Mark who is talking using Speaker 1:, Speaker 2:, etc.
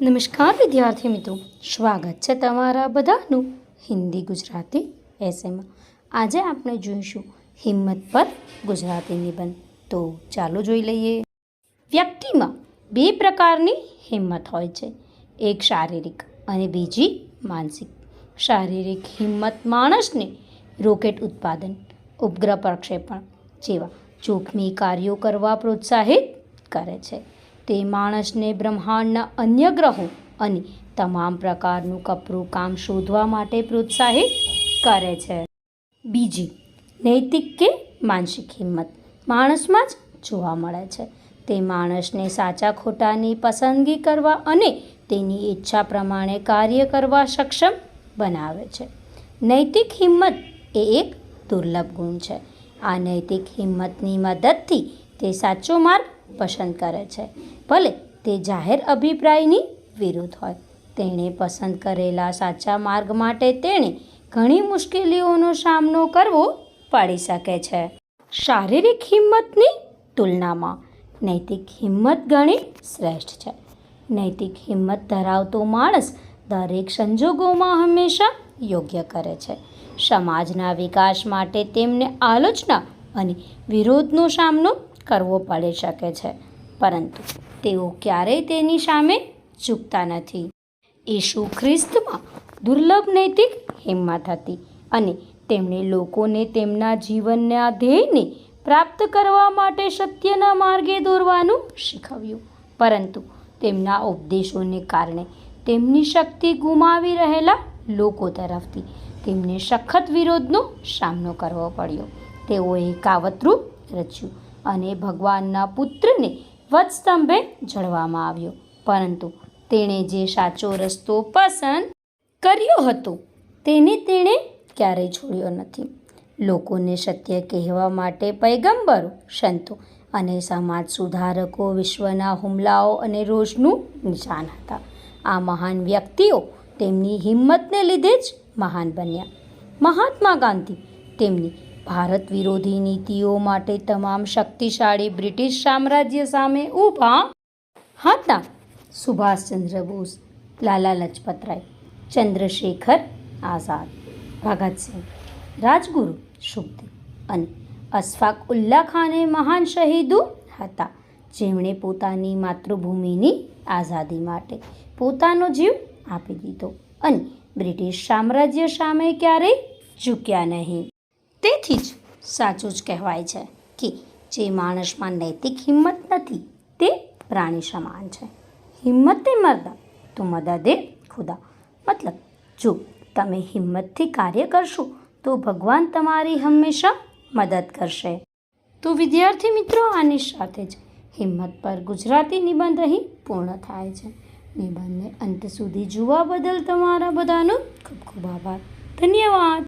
Speaker 1: નમસ્કાર, વિદ્યાર્થી મિત્રો. સ્વાગત છે તમારા બધાનું હિન્દી ગુજરાતી એસેમાં આજે આપણે જોઈશું હિંમત પર ગુજરાતી નિબંધ. તો ચાલો જોઈ લઈએ. વ્યક્તિમાં બે પ્રકારની હિંમત હોય છે. એક શારીરિક અને બીજી માનસિક. શારીરિક હિંમત માણસને રોકેટ ઉત્પાદન, ઉપગ્રહ પ્રક્ષેપણ જેવા જોખમી કાર્યો કરવા પ્રોત્સાહિત કરે છે. તે માણસને બ્રહ્માંડના અન્ય ગ્રહો અને તમામ પ્રકારનું કપરું કામ શોધવા માટે પ્રોત્સાહિત કરે છે. બીજી, નૈતિક કે માનસિક હિંમત માણસમાં જ જોવા મળે છે. તે માણસને સાચા ખોટાની પસંદગી કરવા અને તેની ઈચ્છા પ્રમાણે કાર્ય કરવા સક્ષમ બનાવે છે. નૈતિક હિંમત એ એક દુર્લભ ગુણ છે. આ નૈતિક હિંમતની મદદથી તે સાચો માર્ગ પસંદ કરે છે. ભલે તે જાહેર અભિપ્રાયની વિરુદ્ધ હોય. તેણે પસંદ કરેલા સાચા માર્ગ માટે તેણે ઘણી મુશ્કેલીઓનો સામનો કરવો પડી શકે છે. શારીરિક હિંમતની તુલનામાં નૈતિક હિંમત ઘણી શ્રેષ્ઠ છે. નૈતિક હિંમત ધરાવતો માણસ દરેક સંજોગોમાં હંમેશા યોગ્ય કરે છે. સમાજના વિકાસ માટે તેમને આલોચના અને વિરોધનો સામનો કરવો પડી શકે છે. પરંતુ તેઓ ક્યારેય તેની સામે ઝૂકતા નથી. ઈસુ ખ્રિસ્તમાં દુર્લભ નૈતિક હિંમત હતી અને તેમણે લોકોને તેમના જીવનના ધ્યેયને પ્રાપ્ત કરવા માટે સત્યના માર્ગે દોરવાનું શીખવ્યું. પરંતુ તેમના ઉપદેશોને કારણે તેમની શક્તિ ગુમાવી રહેલા લોકો તરફથી તેમને સખત વિરોધનો સામનો કરવો પડ્યો. તેઓએ કાવતરૂપ રચ્યું. અને ભગવાનના પુત્રને વધસ્તંભે જળવામાં આવ્યો. પરંતુ તેણે જે સાચો રસ્તો પસંદ કર્યો હતો, તેને તેણે ક્યારેય છોડ્યો નથી. લોકોને સત્ય કહેવા માટે પૈગંબરો, સંતો અને સમાજ સુધારકો વિશ્વના હુમલાઓ અને રોષનું નિશાન હતા. આ મહાન વ્યક્તિઓ તેમની હિંમતને લીધે જ મહાન બન્યા. મહાત્મા ગાંધી તેમની ભારત વિરોધી નીતિઓ માટે તમામ શક્તિશાળી બ્રિટિશ સામ્રાજ્ય સામે ઊભા? હતા સુભાષચંદ્ર બોઝ, લાલા લજપતરાય, ચંદ્રશેખર આઝાદ ભગતસિંહ રાજગુરુ શુભદેવ અને અશફાક ઉલ્લા ખાને મહાન શહીદો હતા. જેમણે પોતાની માતૃભૂમિની આઝાદી માટે પોતાનો જીવ આપી દીધો અને બ્રિટિશ સામ્રાજ્ય સામે ક્યારેય ઝૂક્યા નહીં. તેથી જ સાચું જ કહેવાય છે કે જે માણસમાં નૈતિક હિંમત નથી, તે પ્રાણી સમાન છે. હિંમતે મરદા તો મદદે ખુદા. મતલબ, જો તમે હિંમતથી કાર્ય કરશો, તો ભગવાન તમારી હંમેશા મદદ કરશે. તો વિદ્યાર્થી મિત્રો, આની સાથે જ હિંમત પર ગુજરાતી નિબંધ અહીં પૂર્ણ થાય છે. નિબંધને અંત સુધી જોવા બદલ તમારા બધાનો ખૂબ ખૂબ આભાર. ધન્યવાદ.